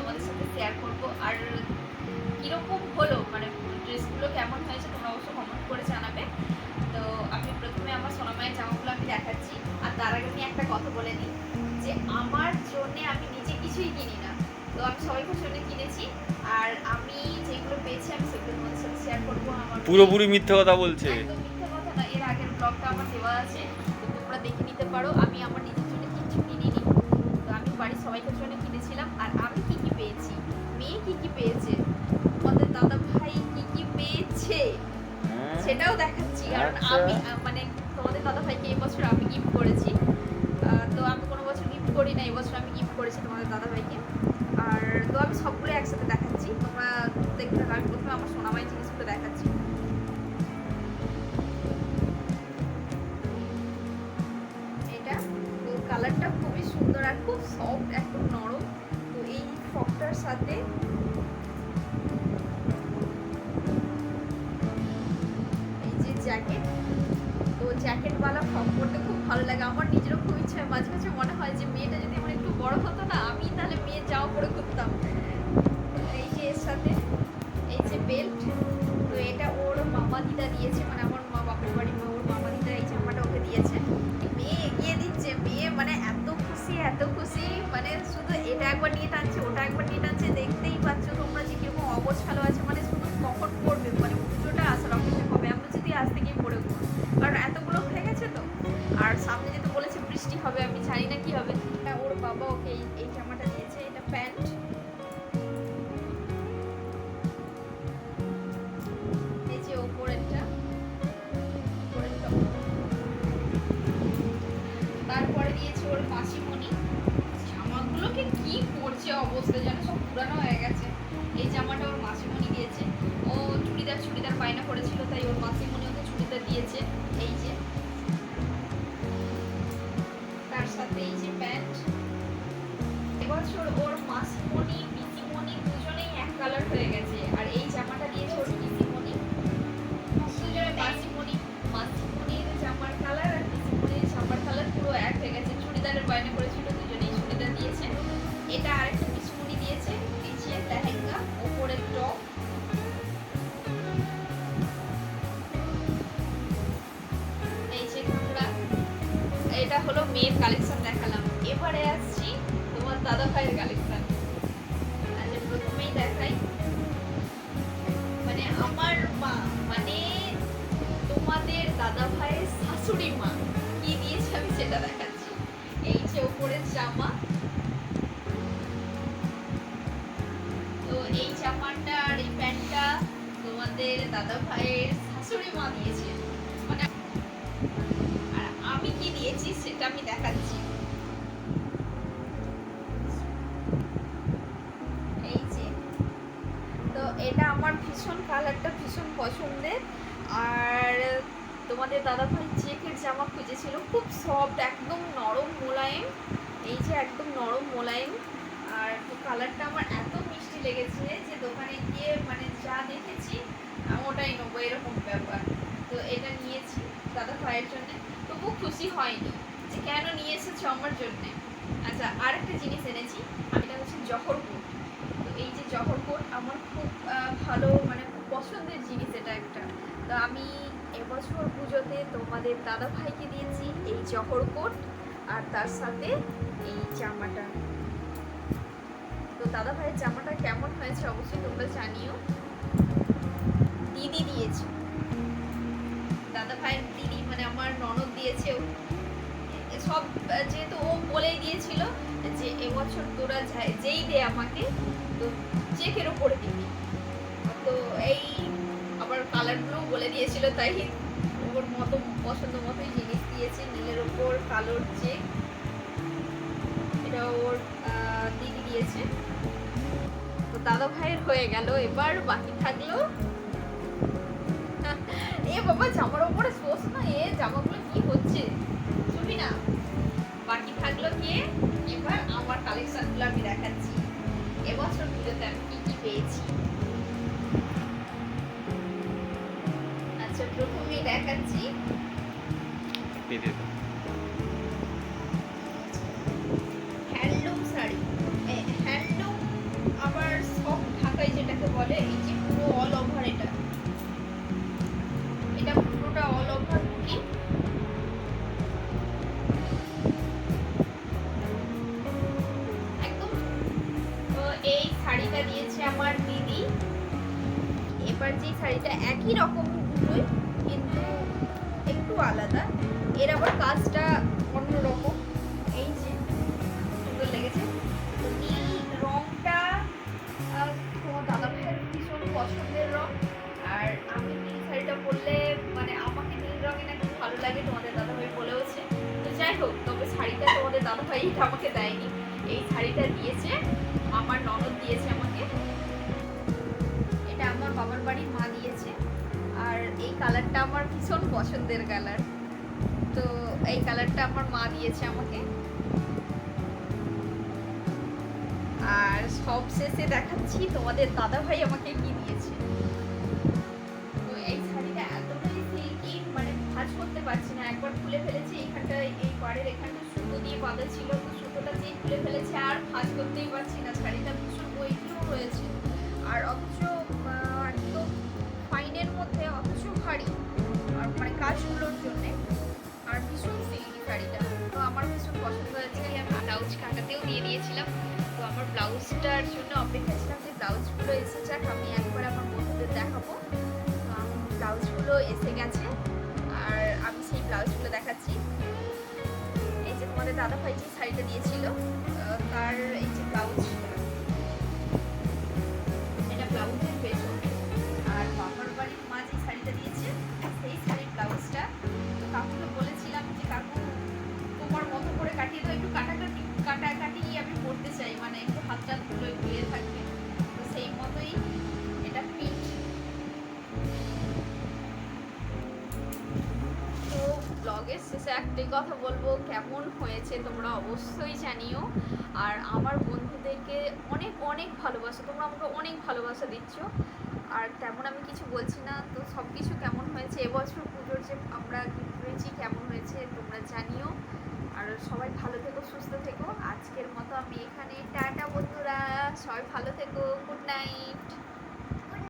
তোমাদের সাথে শেয়ার করব। আর কীরকম হলো? মানে ড্রেসগুলো কেমন হয়েছে তোমরা অবশ্য কমেন্ট করে জানাবে। তো আমি প্রথমে আমার সোনামায়ের জামাগুলো আমি দেখাচ্ছি। আর তার আগে আমি একটা কথা বলে নিই যে আমার জন্যে আমি নিজে কিছুই কিনি না। তো আমি সবাইকার জন্য কিনেছি। আর আমি যেগুলো পেয়েছি আমি সেগুলো তোমাদের সাথে শেয়ার করব আমার পুরোপুরি মিথ্যে কথা বলছে। একদম মিথ্যে কথা না। এর আগের ব্লগটা আমার দেওয়া আছে। তো তোমরা দেখে নিতে পারো। আমি আমার নিজের জন্য কিছু কিনিনি। তো আমি বাড়ির সবাইকার জন্য কিনেছিলাম। আর আমি কি পেয়েছি? মেয়ে কি কি পেয়েছে? তোমাদের দাদা ভাই কি কি পেয়েছে? সেটাও দেখাচ্ছি। কারণ আচ্ছা। আমি মানে তোমাদের দাদা ভাইকে এই বছর আমি গিফট করেছি। তো আমি কোনো বছর গিফট করি না এই বছর আমি গিফট করেছি তোমাদের দাদা ভাইকে আর তো আমি সবগুলো একসাথে দেখাচ্ছি। তোমরা দেখতে থাকো আমি প্রথমে আমার সোনামাই জিনিসগুলো দেখাচ্ছি। এটা কালারটা খুবই সুন্দর আর খুব সফট জ্যাকেট তো জ্যাকেটওয়ালা ফ্রক পরতে খুব ভালো লাগে। আমার নিজেরও খুব ইচ্ছা। মাঝে মাঝে মনে হয় যে মেয়েটা যদি আমার একটু বড় হতো না, আমি তাহলে মেয়ে যাও পরে বাবা ওকে, এই জামাটা দিয়েছে, এটা প্যান্ট। এই যে তারপরে দিয়েছে ওর জামাগুলোকে অবস্থা যেন সব পুরানো হয়ে গেছে। এই জামাটা ওর মাসিমণি দিয়েছে। ও চুড়িদার চুড়িদার বায়না করেছিল, তাই ওর মাসিমণি ওকে চুড়িদার দিয়েছে। এই যে। এবছর ওর মাসিমণি, পিসিমণি দুজনেই এক কালার হয়ে গেছে। আর এই জামাটা দিয়েছে ওর পিসিমণি, দুজনে মাসিমণি, মাসিমণির জামার কালার আর পিসিমণির জামার কালার পুরো এক হয়ে গেছে। চুড়িদারের বায়না করেছিল, দুজনেই চুড়িদার দিয়েছে। এটা আরেকটা পিসিমণি দিয়েছে। নিচে লেহেঙ্গা উপরে টপ এটা হলো মেয়ের কালেকশন দেখালাম। এবারে আসছি দাদা ভাইয়ের কালেকশন প্রথমেই দেখাই মানে আমার মা মানে তোমাদের দাদা ভাইয়ের শাশুড়ি মা, কি দিয়েছে আমি সেটা দেখাচ্ছি। এই যে উপরের জামা। তো এই জামাটা এই প্যান্টটা তোমাদের দাদা ভাইয়ের শাশুড়ি মা দিয়েছে। মানে আর আমি কি দিয়েছি সেটা আমি দেখাচ্ছি এই যে তো এটা আমার ভীষণ কালারটা ভীষণ পছন্দের। আর তোমাদের দাদাভাই চেকের জামা খুঁজেছিল, খুব সফট একদম নরম মোলায়েম। এই যে একদম নরম মোলায়েম। আর কালারটা আমার এত মিষ্টি লেগেছে যে দোকানে গিয়ে মানে যা দেখেছি ওটাই নেব, এরকম ব্যাপার। তো এটা নিয়েছি দাদা ভাইয়ের জন্যে। তবু খুশি হয়নি যে কেন নিয়ে এসেছ আমার জন্যে? আচ্ছা আরেকটা জিনিস এনেছি, আমি এটা হচ্ছে জহর কোট তো এই যে জহর কোট আমার খুব ভালো মানে পছন্দের জিনিস এটা একটা। তো আমি এবছর পুজোতে তোমাদের দাদা ভাইকে দিয়েছি এই জহর কোট আর তার সাথে এই জামাটা। তো দাদা ভাইয়ের জামাটা কেমন হয়েছে অবশ্যই তোমরা জানিও। দিদি দিয়েছে। দাদা ভাইয়ের দিদি মানে আমার ননদ দিয়েছে। সব, যেহেতু ও বলেই দিয়েছিল যে এবছর তোরা যেই দে আমাকে, তো চেকের ওপরে দিবি। তো এই আবার কালারগুলো বলে দিয়েছিল, তাই ওর মতো, পছন্দ মতোই জিনিস দিয়েছে, নীলের ওপর কালোর চেক এটা ওর দিদি দিয়েছে। তো দাদা ভাইয়ের হয়ে গেল, এবার বাকি থাকল। এ বাবা, জামার ওপরে শোষ না, এ জামাগুলো কি হচ্ছে? শুনবি না। বাকি থাকল কি? এবার আমার কালেকশনগুলো আমি দেখাচ্ছি। এবছর পুজোতে আমি কি কি পেয়েছি? দেখাচ্ছি। হ্যান্ডলুম শাড়ি। হ্যান্ডলুম আবার সব ঢাকায় যেটাকে বলে এই যে পুরো অল ওভার এটা। এটা পুরোটা অল ওভার বুকি একদম এই শাড়িটা দিয়েছে আমার দিদি। এবার যে শাড়িটা একই রকম দুটোই কিন্তু আলাদা। এর আবার কাজটা অন্যরকম। এই যে, সুন্দর লেগেছে। তোমার দাদা ভাইয়ের ভীষণ পছন্দের আর আমি নীল শাড়িটা মানে আমাকে ভালো লাগে, তোমাদের বলেওছে। তো যাই হোক, তবে শাড়িটা তোমাদের দাদা ভাই আমাকে দেয়নি। এই শাড়িটা দিয়েছে। এই কালারটা আমার ভীষণ পছন্দের কালার তো এই কালারটা আমার মা দিয়েছে আমাকে। আর সব শেষে দেখাচ্ছি, তোমাদের দাদা ভাই আমাকে কি দিয়েছে। তো এই শাড়িটা এতটাই সিল্কি মানে ভাঁজ করতে পারছি না। একবার খুলে ফেলেছি এইখানটা এই পাড়ের এখানটা সুতো দিয়ে বাঁধা ছিল, তো সুতোটা দিয়ে খুলে ফেলেছি, আর ভাঁজ করতেই পারছি না। শাড়িটা ভীষণ ওয়েটও ব্লাউজগুলো এসে যাক, আমি একবার আমার বন্ধুদের দেখাবো। ব্লাউজগুলো এসে গেছে, আর আমি সেই ব্লাউজগুলো দেখাচ্ছি। এই যে তোমাদের দাদাভাই যে শাড়িটা দিয়েছিল তার এই যে ব্লাউজ শেষে একটাই কথা বলব, কেমন হয়েছে তোমরা অবশ্যই জানিও। আর আমার বন্ধুদেরকে অনেক অনেক ভালোবাসা, তোমরা আমাকে অনেক ভালোবাসা দিচ্ছ। আর তেমন আমি কিছু বলছি না, তো সব কিছু কেমন হয়েছে? এবছর পুজোর যে আমরা গিফট পেয়েছি কেমন হয়েছে তোমরা জানিও। আর সবাই ভালো থেকো, সুস্থ থেকো। আজকের মতো আমি এখানে, টাটা বন্ধুরা। সবাই ভালো থেকো, গুড নাইট।